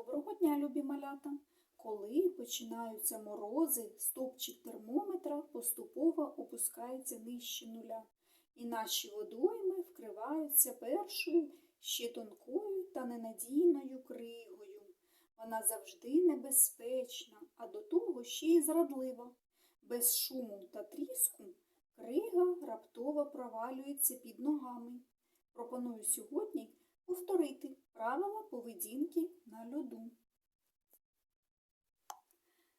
Доброго дня, любі малята! Коли починаються морози, стопчик термометра поступово опускається нижче нуля, і наші водойми вкриваються першою ще тонкою та ненадійною кригою. Вона завжди небезпечна, а до того ще й зрадлива. Без шуму та тріску крига раптово провалюється під ногами. Пропоную сьогодні повторити правила поведінки на льоду.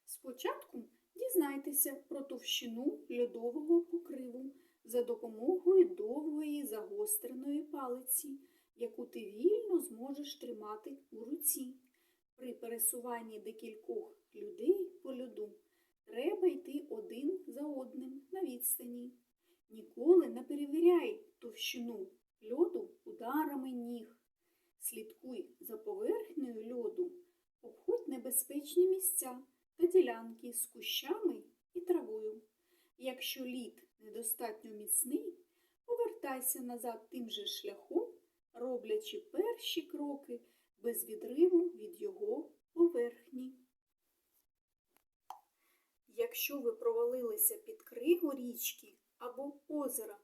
Спочатку дізнайтеся про товщину льодового покриву за допомогою довгої загостреної палиці, яку ти вільно зможеш тримати у руці. При пересуванні декількох людей по льоду треба йти один за одним на відстані. Ніколи не перевіряй товщину льоду ударами ніг. Слідкуй за поверхнею льоду, обходь небезпечні місця та ділянки з кущами і травою. Якщо лід недостатньо міцний, повертайся назад тим же шляхом, роблячи перші кроки без відриву від його поверхні. Якщо ви провалилися під кригу річки або озера,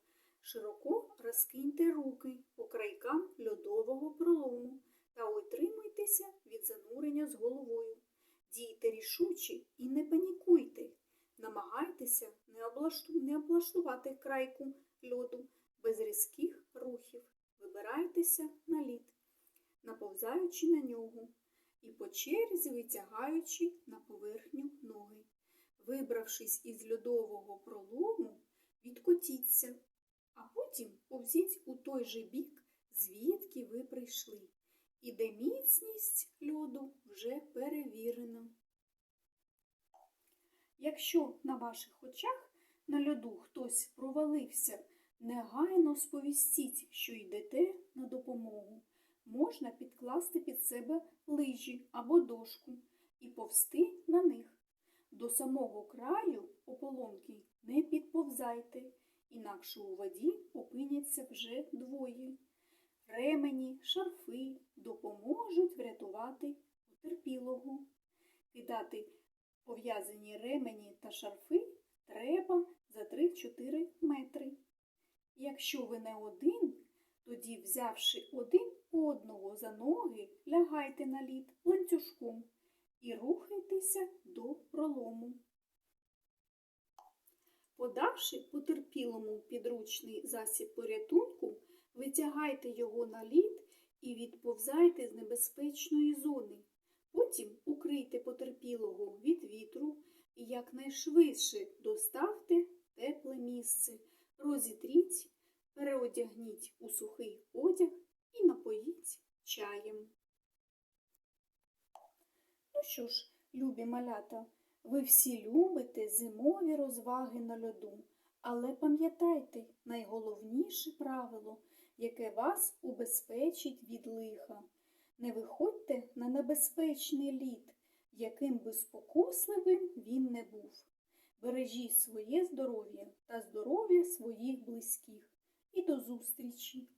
широко розкиньте руки по крайкам льодового пролому та утримуйтеся від занурення з головою. Дійте рішуче і не панікуйте. Намагайтеся не, облашту... не облаштувати крайку льоду без різких рухів. Вибирайтеся на лід, наповзаючи на нього і по черзі витягаючи на поверхню ноги. Вибравшись із льодового пролому, відкотіться, повзіть у той же бік, звідки ви прийшли, і де міцність льоду вже перевірена. Якщо на ваших очах на льоду хтось провалився, негайно сповістіть, що йдете на допомогу. Можна підкласти під себе лижі або дошку і повсти на них. До самого краю ополонки не підповзайте, інакше у воді опиняться вже двоє. Ремені, шарфи допоможуть врятувати потерпілого. Кидати пов'язані ремені та шарфи треба за 3-4 метри. Якщо ви не один, тоді, взявши один одного за ноги, лягайте на лід ланцюжком і рухайтеся до пролому. Подавши потерпілому підручний засіб порятунку, витягайте його на лід і відповзайте з небезпечної зони. Потім укрийте потерпілого від вітру і якнайшвидше доставте тепле місце, розітріть, переодягніть у сухий одяг і напоїть чаєм. Ну що ж, любі малята, ви всі любите зимові розваги на льоду, але пам'ятайте найголовніше правило, яке вас убезпечить від лиха. Не виходьте на небезпечний лід, яким би спокусливим він не був. Бережіть своє здоров'я та здоров'я своїх близьких. І до зустрічі!